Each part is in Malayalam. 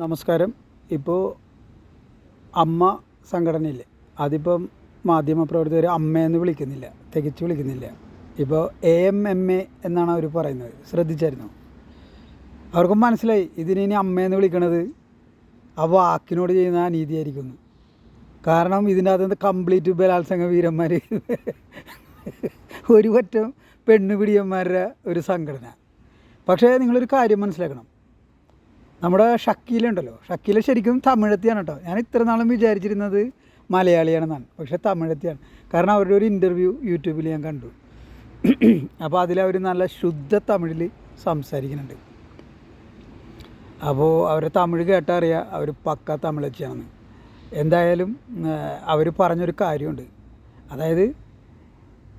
നമസ്കാരം. ഇപ്പോൾ അമ്മ സംഘടനയില്ലേ? അതിപ്പം മാധ്യമപ്രവർത്തകർ അമ്മയെന്ന് വിളിക്കുന്നില്ല തികച്ച് വിളിക്കുന്നില്ല. ഇപ്പോൾ എ എം എം എ എന്നാണ് അവർ പറയുന്നത്. ശ്രദ്ധിച്ചായിരുന്നു? അവർക്കും മനസ്സിലായി ഇതിനി അമ്മ അമ്മയെന്ന് വിളിക്കണത് ആ വാക്കിനോട് ചെയ്യുന്ന അനീതിയായിരിക്കുന്നു കാരണം ഇതിന്റെ അകത്ത് കംപ്ലീറ്റ് ബലാത്സംഗ വീരന്മാർ ഒരു പറ്റം പെണ്ണുപിടിയന്മാരുടെ ഒരു സംഘടന. പക്ഷേ നിങ്ങളൊരു കാര്യം മനസ്സിലാക്കണം. നമ്മുടെ ഷക്കീല ഉണ്ടല്ലോ ഷക്കീല ശരിക്കും തമിഴത്തിയാണ് കേട്ടോ ഞാൻ ഇത്ര നാളും വിചാരിച്ചിരുന്നത് മലയാളിയാണെന്നാണ്. പക്ഷേ തമിഴത്തിയാണ്. കാരണം അവരുടെ ഒരു ഇന്റർവ്യൂ യൂട്യൂബിൽ ഞാൻ കണ്ടു. അപ്പോൾ അതിൽ അവർ നല്ല ശുദ്ധ തമിഴിൽ സംസാരിക്കുന്നുണ്ട്. അപ്പോൾ അവരെ തമിഴ് കേട്ടാൽ അവർ പക്ക തമിഴച്ചിയാണെന്ന്. എന്തായാലും അവർ പറഞ്ഞൊരു കാര്യമുണ്ട്. അതായത്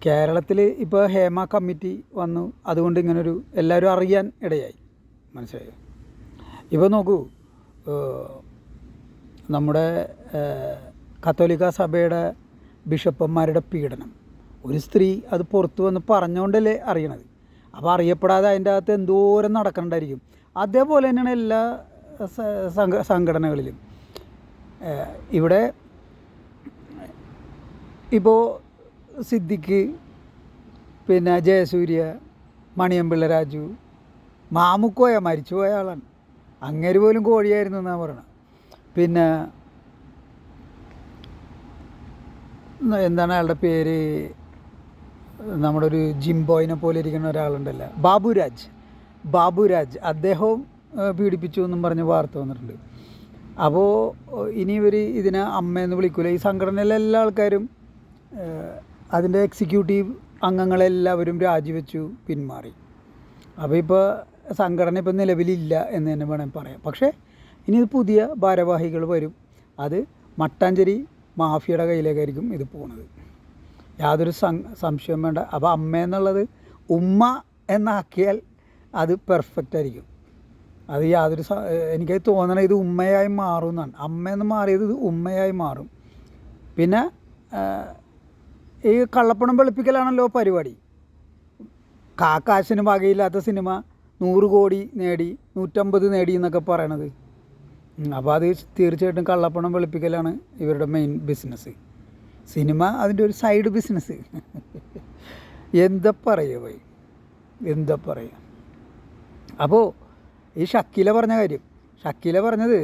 കേരളത്തിൽ ഇപ്പോൾ ഹേമ കമ്മിറ്റി വന്നു. അതുകൊണ്ട് ഇങ്ങനൊരു എല്ലാവരും അറിയാൻ ഇടയായി. മനസ്സിലായോ? ഇപ്പോൾ നോക്കൂ. നമ്മുടെ കത്തോലിക്ക സഭയുടെ ബിഷപ്പന്മാരുടെ പീഡനം. ഒരു സ്ത്രീ അത് പുറത്തു വന്ന് പറഞ്ഞുകൊണ്ടല്ലേ അറിയണത്. അപ്പോൾ അറിയപ്പെടാതെ അതിന്റെ അകത്ത് എന്തോരം നടക്കണ്ടായിരിക്കും അതേപോലെ തന്നെയാണ് എല്ലാ സംഘടനകളിലും. ഇവിടെ ഇപ്പോൾ സിദ്ദിഖ് പിന്നെ ജയസൂര്യ മണിയമ്പിള്ള രാജു മാമുക്കോയ മരിച്ചുപോയ ആളാണ്. അങ്ങേര് പോലും കോഴിയായിരുന്നു എന്നാണ് പറയണത് പിന്നെ എന്താണ് അയാളുടെ പേര്? നമ്മുടെ ഒരു ജിംബോയിനെ പോലെ ഇരിക്കുന്ന ഒരാളുണ്ടല്ലോ. ബാബുരാജ്. ബാബുരാജ്. അദ്ദേഹവും പീഡിപ്പിച്ചു എന്നും പറഞ്ഞ് വാർത്ത വന്നിട്ടുണ്ട്. അപ്പോൾ ഇനി ഇവർ ഇതിനെ അമ്മയെന്ന് വിളിക്കില്ല ഈ സംഘടനയിലെ എല്ലാ ആൾക്കാരും അതിന്റെ എക്സിക്യൂട്ടീവ് അംഗങ്ങളെല്ലാവരും രാജിവെച്ചു പിന്മാറി. അപ്പോൾ ഇപ്പോൾ സംഘടന ഇപ്പം നിലവിലില്ല എന്ന് തന്നെ വേണം പറയാം പക്ഷേ ഇനി പുതിയ ഭാരവാഹികൾ വരും. അത് മട്ടാഞ്ചേരി മാഫിയയുടെ കയ്യിലേക്കായിരിക്കും ഇത് പോണത്. യാതൊരു സംശയം വേണ്ട. അപ്പോൾ അമ്മ എന്നുള്ളത് ഉമ്മ എന്നാക്കിയാൽ അത് പെർഫെക്റ്റ് ആയിരിക്കും. അത് യാതൊരു എനിക്ക് തോന്നണ ഇത് ഉമ്മയായി മാറും എന്നാണ് അമ്മയെന്ന് മാറിയത് ഇത് ഉമ്മയായി മാറും. പിന്നെ ഈ കള്ളപ്പണം വെളുപ്പിക്കലാണല്ലോ പരിപാടി. കാക്കാശിന് വകയില്ലാത്ത സിനിമ നൂറ് കോടി നേടി നൂറ്റമ്പത് നേടി എന്നൊക്കെ പറയണത്. അപ്പോൾ അത് തീർച്ചയായിട്ടും കള്ളപ്പണം വെളുപ്പിക്കലാണ് ഇവരുടെ മെയിൻ ബിസിനസ് സിനിമ അതിന്റെ ഒരു സൈഡ് ബിസിനസ് എന്താ പറയുക പോയി എന്താ പറയുക? അപ്പോൾ ഈ ഷക്കീല പറഞ്ഞ കാര്യം ഷക്കീല പറഞ്ഞത്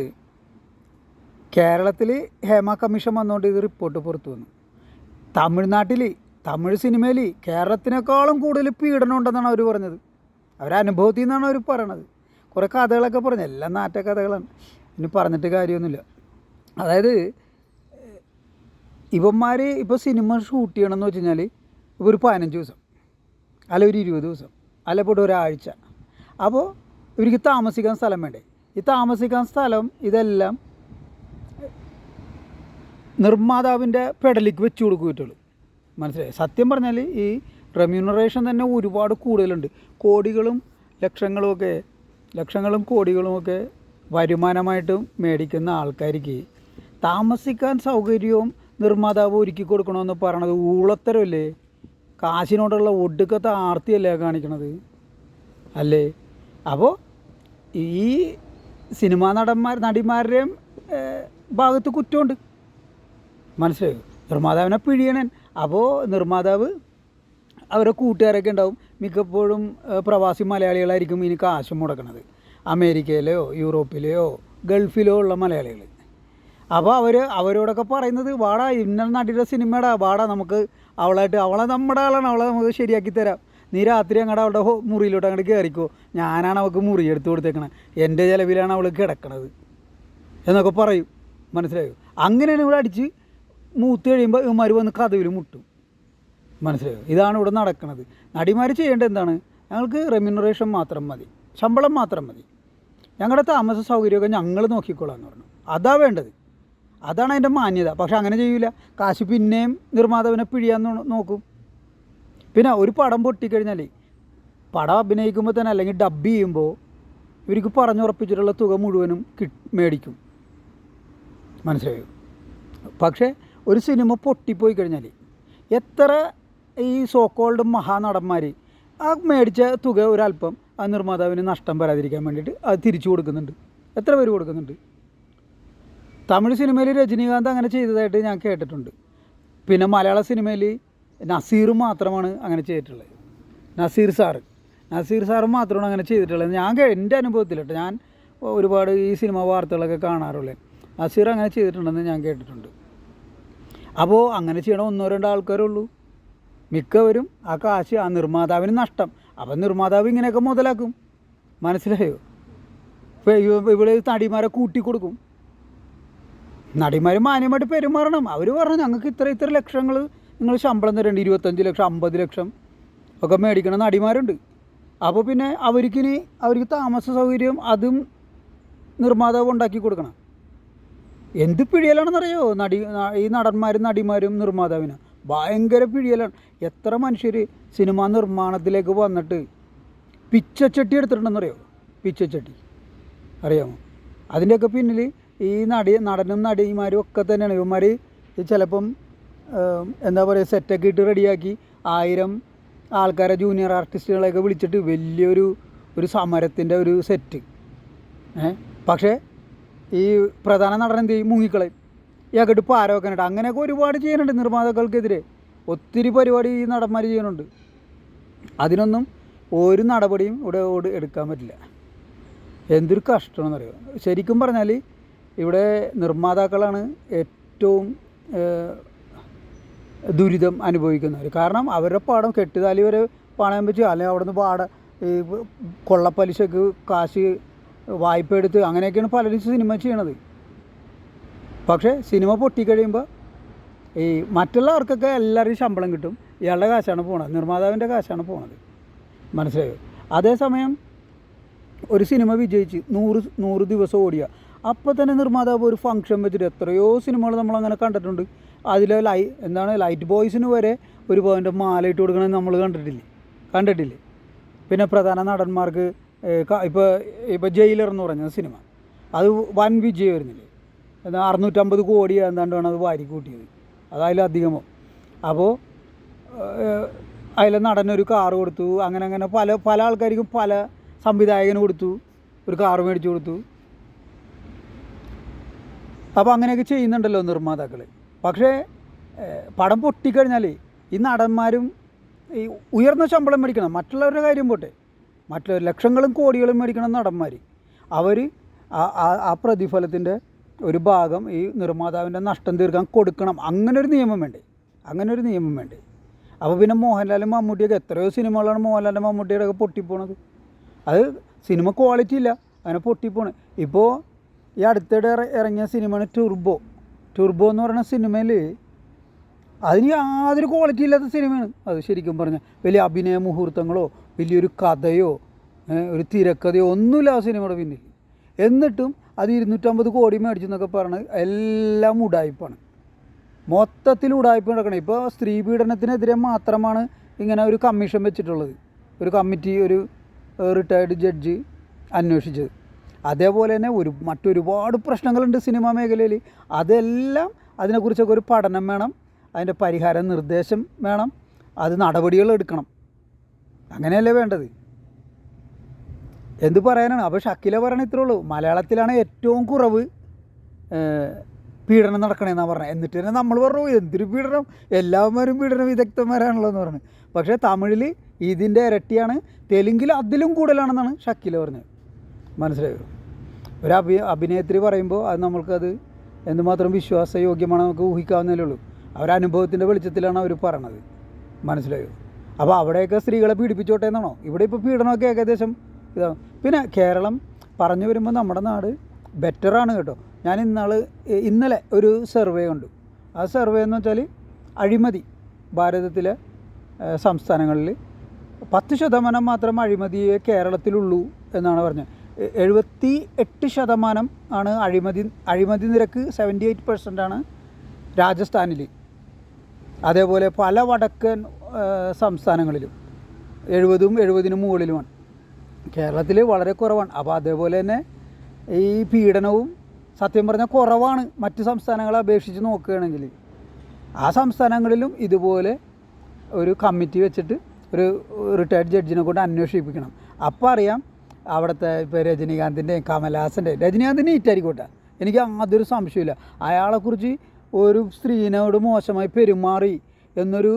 കേരളത്തിൽ ഹേമ കമ്മീഷൻ വന്നുകൊണ്ട് ഇത് റിപ്പോർട്ട് പുറത്തു വന്നു. തമിഴ്നാട്ടിൽ തമിഴ് സിനിമയിൽ കേരളത്തിനേക്കാളും കൂടുതൽ പീഡനം ഉണ്ടെന്നാണ് അവർ പറഞ്ഞത്. അവരനുഭവത്തിൽ നിന്നാണ് അവർ പറയണത്. കുറേ കഥകളൊക്കെ പറഞ്ഞു. എല്ലാം നാറ്റ കഥകളാണ്. ഇനി പറഞ്ഞിട്ട് കാര്യമൊന്നുമില്ല. അതായത് ഇവന്മാർ ഇപ്പോൾ സിനിമ ഷൂട്ട് ചെയ്യണമെന്ന് വെച്ച് കഴിഞ്ഞാൽ ഒരു പതിനഞ്ച് ദിവസം അല്ല ഒരു ഇരുപത് ദിവസം അല്ല ഇപ്പോൾ ഒരാഴ്ച. അപ്പോൾ ഇവർക്ക് താമസിക്കാൻ സ്ഥലം വേണ്ടേ? ഈ താമസിക്കാൻ സ്ഥലം ഇതെല്ലാം നിർമ്മാതാവിന്റെ പെടലിക്ക് വെച്ച് കൊടുക്കുക പറ്റുള്ളൂ മനസ്സിലായി? സത്യം പറഞ്ഞാൽ ഈ റെമ്യൂണറേഷൻ തന്നെ ഒരുപാട് കൂടുതലുണ്ട്. കോടികളും ലക്ഷങ്ങളുമൊക്കെ ലക്ഷങ്ങളും കോടികളുമൊക്കെ വരുമാനമായിട്ട് മേടിക്കുന്ന ആൾക്കാർക്ക് താമസിക്കാൻ സൗകര്യവും നിർമ്മാതാവ് ഒരുക്കി കൊടുക്കണമെന്ന് പറയണത് ഊളത്തരമല്ലേ? കാശിനോടുള്ള ഒടുക്കത്തെ ആർത്തിയല്ലേ കാണിക്കണത്? അല്ലേ? അപ്പോൾ ഈ സിനിമാ നടന്മാർ നടിമാരുടെയും ഭാഗത്ത് കുറ്റമുണ്ട്. മനസ്സിലായോ? നിർമ്മാതാവിനെ പിഴിയണൻ. അപ്പോൾ നിർമ്മാതാവ് അവരെ കൂട്ടുകാരൊക്കെ ഉണ്ടാവും. മിക്കപ്പോഴും പ്രവാസി മലയാളികളായിരിക്കും ഇനി കാശ് മുടക്കണത്. അമേരിക്കയിലെയോ യൂറോപ്പിലെയോ ഗൾഫിലോ ഉള്ള മലയാളികൾ അപ്പോൾ അവർ അവരോടൊക്കെ പറയുന്നത് വാടാ ഇന്ന നടിയുടെ സിനിമയുടെ വാടാ നമുക്ക് അവളായിട്ട് അവളെ നമ്മുടെ ആളാണ് അവളെ നമുക്ക് ശരിയാക്കി തരാം. നീ രാത്രി അങ്ങോട്ട് അവളുടെ മുറിയിലോട്ട് അങ്ങോട്ട് കയറിക്കോ ഞാനാണ് അവൾക്ക് മുറി എടുത്ത് കൊടുത്തേക്കണത് എന്റെ ചിലവിലാണ് അവൾ കിടക്കണത്. എന്നൊക്കെ പറയും. മനസ്സിലായോ? അങ്ങനെയാണ് ഇവിടെ അടിച്ച് മൂത്ത് കഴിയുമ്പോൾ ഇവന്മാർ വന്ന് കഥവിൽ മുട്ടും. മനസ്സിലായോ? ഇതാണ് ഇവിടെ നടക്കുന്നത് നടിമാർ ചെയ്യേണ്ടത് എന്താണ്? ഞങ്ങൾക്ക് റെമ്യൂണറേഷൻ മാത്രം മതി. ശമ്പളം മാത്രം മതി. ഞങ്ങളുടെ താമസ സൗകര്യമൊക്കെ ഞങ്ങൾ നോക്കിക്കോളാം എന്ന് പറഞ്ഞു. അതാ വേണ്ടത്. അതാണ് അതിന്റെ മാന്യത. പക്ഷെ അങ്ങനെ ചെയ്യൂല. കാശ് പിന്നെയും നിർമ്മാതാവിനെ പിഴിയാൻ നോക്കും. പിന്നെ ഒരു പടം പൊട്ടിക്കഴിഞ്ഞാൽ പടം അഭിനയിക്കുമ്പോൾ തന്നെ അല്ലെങ്കിൽ ഡബ് ചെയ്യുമ്പോൾ ഇവർക്ക് പറഞ്ഞുറപ്പിച്ചിട്ടുള്ള തുക മുഴുവനും കി മേടിക്കും. മനസ്സിലായോ? പക്ഷേ ഒരു സിനിമ പൊട്ടിപ്പോയി കഴിഞ്ഞാൽ എത്ര ഈ സോക്കോൾഡ് മഹാനടന്മാർ ആ മേടിച്ച തുക ഒരല്പം ആ നിർമ്മാതാവിന് നഷ്ടം വരാതിരിക്കാൻ വേണ്ടിയിട്ട് അത് തിരിച്ചു കൊടുക്കുന്നുണ്ട്. എത്ര പേര് കൊടുക്കുന്നുണ്ട്? തമിഴ് സിനിമയിൽ രജനീകാന്ത് അങ്ങനെ ചെയ്തതായിട്ട് ഞാൻ കേട്ടിട്ടുണ്ട്. പിന്നെ മലയാള സിനിമയിൽ നസീർ മാത്രമാണ് അങ്ങനെ ചെയ്തിട്ടുള്ളത്. നസീർ സാറ് നസീർ സാറ് മാത്രമാണ് അങ്ങനെ ചെയ്തിട്ടുള്ളത്. ഞാൻ എന്റെ അനുഭവത്തിൽ കേട്ടോ ഞാൻ ഒരുപാട് ഈ സിനിമ വാർത്തകളൊക്കെ കാണാറുള്ളത് നസീർ അങ്ങനെ ചെയ്തിട്ടുണ്ടെന്ന് ഞാൻ കേട്ടിട്ടുണ്ട്. അപ്പോൾ അങ്ങനെ ചെയ്യണ ഒന്നോ രണ്ടോ ആൾക്കാരേ ഉള്ളൂ. മിക്കവരും ആ കാശ് ആ നിർമ്മാതാവിന് നഷ്ടം. അപ്പം നിർമ്മാതാവ് ഇങ്ങനെയൊക്കെ മുതലാക്കും. മനസ്സിലായോ? ഇപ്പോൾ ഇവിടെ നടിമാരെ കൂട്ടിക്കൊടുക്കും. നടിമാർ മാന്യമായിട്ട് പെരുമാറണം. അവർ പറഞ്ഞു ഞങ്ങൾക്ക് ഇത്ര ഇത്ര ലക്ഷങ്ങൾ നിങ്ങൾ ശമ്പളം തരേണ്ട ഇരുപത്തഞ്ച് ലക്ഷം അമ്പത് ലക്ഷം ഒക്കെ മേടിക്കണ നടിമാരുണ്ട്. അപ്പോൾ പിന്നെ അവർക്കിനി അവർക്ക് താമസ സൗകര്യം അതും നിർമ്മാതാവ് ഉണ്ടാക്കി കൊടുക്കണം. എന്ത് പിഴിയലാണെന്നറിയോ? നടി ഈ നടന്മാരും നടിമാരും നിർമ്മാതാവിന്. ഭയങ്കര പിഴിയലാണ്. എത്ര മനുഷ്യർ സിനിമാ നിർമ്മാണത്തിലേക്ക് വന്നിട്ട് പിച്ചച്ചട്ടി എടുത്തിട്ടുണ്ടെന്നറിയോ? പിച്ചച്ചട്ടി. അറിയാമോ? അതിന്റെയൊക്കെ പിന്നിൽ ഈ നടി നടനും നടിമാരും ഒക്കെ തന്നെയാണ്. ഇവന്മാർ ചിലപ്പം എന്താ പറയുക സെറ്റൊക്കെ ഇട്ട് റെഡിയാക്കി ആയിരം ആൾക്കാരെ ജൂനിയർ ആർട്ടിസ്റ്റുകളെയൊക്കെ വിളിച്ചിട്ട് വലിയൊരു ഒരു സമരത്തിന്റെ ഒരു സെറ്റ് പക്ഷേ ഈ പ്രധാന നടൻ എന്ത് ചെയ്യും? മുങ്ങിക്കളയും. ഇയാൾക്കിട്ട് പാര വെക്കാനായിട്ട് അങ്ങനെയൊക്കെ ഒരുപാട് ചെയ്യുന്നുണ്ട് നിർമ്മാതാക്കൾക്കെതിരെ. ഒത്തിരി പരിപാടി ഈ നടന്മാർ ചെയ്യുന്നുണ്ട്. അതിനൊന്നും ഒരു നടപടിയും ഇവിടെ എടുക്കാൻ പറ്റില്ല. എന്തൊരു കഷ്ടമാണെന്നറിയോ? ശരിക്കും പറഞ്ഞാൽ ഇവിടെ നിർമ്മാതാക്കളാണ് ഏറ്റവും ദുരിതം അനുഭവിക്കുന്നവർ കാരണം അവരുടെ പാടം കെട്ടുതാലി വരെ പണയം വെച്ച് അല്ലെങ്കിൽ അവിടെ നിന്ന് പാട ഈ കൊള്ളപ്പലിശക്ക് കാശ് വായ്പ എടുത്ത് അങ്ങനെയൊക്കെയാണ് പലരും സിനിമ ചെയ്യണത്. പക്ഷേ സിനിമ പൊട്ടിക്കഴിയുമ്പോൾ ഈ മറ്റുള്ളവർക്കൊക്കെ എല്ലാവരും ശമ്പളം കിട്ടും. ഇയാളുടെ കാശാണ് പോണത്. നിർമ്മാതാവിന്റെ കാശാണ് പോണത്. മനസ്സിലായോ? അതേസമയം ഒരു സിനിമ വിജയിച്ച് നൂറ് നൂറ് ദിവസം ഓടിയ അപ്പോൾ തന്നെ നിർമ്മാതാവ് ഒരു ഫംഗ്ഷൻ വെച്ചിട്ട് എത്രയോ സിനിമകൾ നമ്മളങ്ങനെ കണ്ടിട്ടുണ്ട്. അതിൽ ലൈ എന്താണ് ലൈറ്റ് ബോയ്സിന് വരെ ഒരു പോയിന്റ് മാല ഇട്ട് നമ്മൾ കണ്ടിട്ടില്ലേ? കണ്ടിട്ടില്ലേ? പിന്നെ പ്രധാന നടന്മാർക്ക് ഇപ്പോൾ ഇപ്പോൾ ജയിലർ എന്ന് പറഞ്ഞ സിനിമ. അത് വൻ വിജയം വരുന്നില്ലേ? എന്നാൽ അറുന്നൂറ്റമ്പത് കോടി എന്താണ്ടാണ് അത് വാരി കൂട്ടിയത്. അതതിലധികമോ അപ്പോൾ അതിലെ നടനൊരു കാറ് കൊടുത്തു. അങ്ങനെ അങ്ങനെ പല പല ആൾക്കാർക്കും പല സംവിധായകന് കൊടുത്തു. ഒരു കാറ് മേടിച്ചു കൊടുത്തു. അപ്പോൾ അങ്ങനെയൊക്കെ ചെയ്യുന്നുണ്ടല്ലോ നിർമ്മാതാക്കൾ പക്ഷേ പടം പൊട്ടിക്കഴിഞ്ഞാൽ ഈ നടന്മാരും ഈ ഉയർന്ന ശമ്പളം മേടിക്കണം. മറ്റുള്ളവരുടെ കാര്യം പോട്ടെ. മറ്റുള്ള ലക്ഷങ്ങളും കോടികളും മേടിക്കണം നടന്മാർ അവർ ആ പ്രതിഫലത്തിന്റെ ഒരു ഭാഗം ഈ നിർമ്മാതാവിന്റെ നഷ്ടം തീർക്കാൻ കൊടുക്കണം. അങ്ങനെ ഒരു നിയമം വേണ്ടേ? അങ്ങനെ ഒരു നിയമം വേണ്ടേ? അപ്പോൾ പിന്നെ മോഹൻലാൽ മമ്മൂട്ടിയൊക്കെ എത്രയോ സിനിമകളാണ് മോഹൻലാലും മമ്മൂട്ടിയുടെ ഒക്കെ പൊട്ടിപ്പോണത്. അത് സിനിമ ക്വാളിറ്റി ഇല്ല. അങ്ങനെ പൊട്ടിപ്പോണ്. ഇപ്പോൾ ഈ അടുത്തിടെ ഇറങ്ങിയ സിനിമയാണ് ടുർബോ ടുർബോ എന്ന് പറയുന്ന സിനിമയിൽ അതിന് യാതൊരു ക്വാളിറ്റി ഇല്ലാത്ത സിനിമയാണ്. അത് ശരിക്കും പറഞ്ഞാൽ വലിയ അഭിനയ മുഹൂർത്തങ്ങളോ വലിയൊരു കഥയോ ഒരു തിരക്കഥയോ ഒന്നുമില്ല ആ സിനിമയുടെ പിന്നിൽ എന്നിട്ടും അത് ഇരുന്നൂറ്റമ്പത് കോടി മേടിച്ചു എന്നൊക്കെ പറഞ്ഞ് എല്ലാം ഉടായ്പാണ്. മൊത്തത്തിൽ ഉടായ്പ നടക്കണം. ഇപ്പോൾ സ്ത്രീ പീഡനത്തിനെതിരെ മാത്രമാണ് ഇങ്ങനെ ഒരു കമ്മീഷൻ വെച്ചിട്ടുള്ളത്. ഒരു കമ്മിറ്റി ഒരു റിട്ടയർഡ് ജഡ്ജ് അന്വേഷിച്ചത്. അതേപോലെ തന്നെ ഒരു മറ്റൊരുപാട് പ്രശ്നങ്ങളുണ്ട് സിനിമാ മേഖലയിൽ അതെല്ലാം അതിനെക്കുറിച്ചൊക്കെ ഒരു പഠനം വേണം. അതിന്റെ പരിഹാര നിർദ്ദേശം വേണം. അത് നടപടികൾ എടുക്കണം. അങ്ങനെയല്ലേ വേണ്ടത്? എന്ത് പറയാനാണ്? അപ്പോൾ ഷക്കില പറയണ ഇത്രേ ഉള്ളൂ. മലയാളത്തിലാണ് ഏറ്റവും കുറവ് പീഡനം നടക്കണേന്നാണ് പറഞ്ഞത് എന്നിട്ട് തന്നെ നമ്മൾ പറഞ്ഞു എന്തൊരു പീഡനം? എല്ലാവരും പീഡന വിദഗ്ധന്മാരാണല്ലോ എന്ന് പറഞ്ഞു. പക്ഷേ തമിഴിൽ ഇതിന്റെ ഇരട്ടിയാണ് തെലുങ്കിൽ അതിലും കൂടുതലാണെന്നാണ് ഷക്കില പറഞ്ഞത്. മനസ്സിലായോ? ഒരു അഭി അഭിനേത്രി പറയുമ്പോൾ അത് നമ്മൾക്കത് എന്തുമാത്രം വിശ്വാസയോഗ്യമാണ് നമുക്ക് ഊഹിക്കാവുന്നതേ ഉള്ളൂ. അവരനുഭവത്തിന്റെ വെളിച്ചത്തിലാണ് അവർ പറയണത്. മനസ്സിലായോ? അപ്പോൾ അവിടെയൊക്കെ സ്ത്രീകളെ പീഡിപ്പിച്ചോട്ടെ എന്നാണോ? ഇവിടെ ഇപ്പോൾ പീഡനമൊക്കെ ഏകദേശം ഇതാണ്. പിന്നെ കേരളം പറഞ്ഞു വരുമ്പോൾ നമ്മുടെ നാട് ബെറ്ററാണ് കേട്ടോ. ഞാൻ ഇന്നാൾ ഇന്നലെ ഒരു സർവേ കണ്ടു. ആ സർവേ എന്ന് വെച്ചാൽ അഴിമതി ഭാരതത്തിലെ സംസ്ഥാനങ്ങളിൽ പത്ത് ശതമാനം മാത്രം അഴിമതിയെ കേരളത്തിലുള്ളൂ എന്നാണ് പറഞ്ഞത്. എഴുപത്തി എട്ട് ശതമാനം ആണ് അഴിമതി അഴിമതി നിരക്ക് സെവന്റി എയ്റ്റ് പെർസെന്റ് ആണ് രാജസ്ഥാനിൽ അതേപോലെ പല വടക്കൻ സംസ്ഥാനങ്ങളിലും. എഴുപതും എഴുപതിനും മുകളിലുമാണ്. കേരളത്തിൽ വളരെ കുറവാണ്. അപ്പോൾ അതേപോലെ തന്നെ ഈ പീഡനവും സത്യം പറഞ്ഞാൽ കുറവാണ് മറ്റ് സംസ്ഥാനങ്ങളെ അപേക്ഷിച്ച് നോക്കുകയാണെങ്കിൽ ആ സംസ്ഥാനങ്ങളിലും ഇതുപോലെ ഒരു കമ്മിറ്റി വെച്ചിട്ട് ഒരു റിട്ടയർഡ് ജഡ്ജിനെ കൊണ്ട് അന്വേഷിപ്പിക്കണം. അപ്പോൾ അറിയാം അവിടുത്തെ ഇപ്പോൾ രജനീകാന്തിന്റെയും കമലഹാസന്റെയും രജനീകാന്തിന്റെ ഈറ്റായിരിക്കോട്ടെ എനിക്ക് അതൊരു സംശയമില്ല അയാളെക്കുറിച്ച് ഒരു സ്ത്രീനോട് മോശമായി പെരുമാറി എന്നൊരു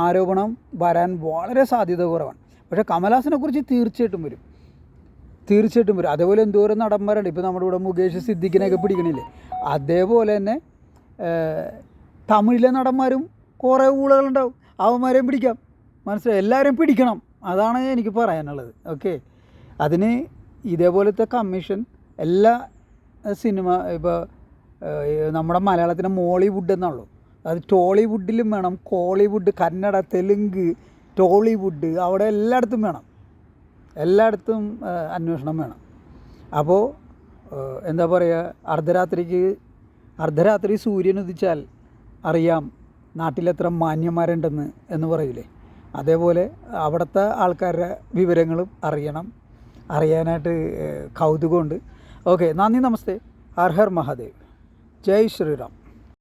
ആരോപണം വരാൻ വളരെ സാധ്യത കുറവാണ്. പക്ഷേ കമലഹാസനെ കുറിച്ച് തീർച്ചയായിട്ടും വരും. തീർച്ചയായിട്ടും വരും. അതേപോലെ എന്തോരം നടന്മാരുണ്ട്. ഇപ്പോൾ നമ്മുടെ ഇവിടെ മുകേഷ് സിദ്ദിഖിനെയൊക്കെ പിടിക്കണില്ലേ? അതേപോലെ തന്നെ തമിഴിലെ നടന്മാരും കുറേ ഊളകളുണ്ടാവും. അവന്മാരെയും പിടിക്കാം. മനസ്സിലായി? എല്ലാവരെയും പിടിക്കണം. അതാണ് എനിക്ക് പറയാനുള്ളത്. ഓക്കെ? അതിന് ഇതേപോലത്തെ കമ്മീഷൻ എല്ലാ സിനിമ ഇപ്പോൾ നമ്മുടെ മലയാളത്തിന്റെ മോളിവുഡ് എന്നുള്ളൂ അത് ടോളിവുഡിലും വേണം കോളിവുഡ് കന്നഡ തെലുങ്ക് ടോളിവുഡ് അവിടെ എല്ലായിടത്തും വേണം. എല്ലായിടത്തും അന്വേഷണം വേണം. അപ്പോൾ എന്താ പറയുക അർദ്ധരാത്രിക്ക് അർദ്ധരാത്രി സൂര്യൻ ഉദിച്ചാൽ അറിയാം നാട്ടിലെത്ര മാന്യന്മാരുണ്ടെന്ന് എന്ന് പറയില്ലേ അതേപോലെ അവിടുത്തെ ആൾക്കാരുടെ വിവരങ്ങളും അറിയണം. അറിയാനായിട്ട് കൗതുകമുണ്ട്. ഓക്കെ നന്ദി നമസ്തേ. ഹർ ഹർ മഹാദേവ്. ജയ് ശ്രീറാം.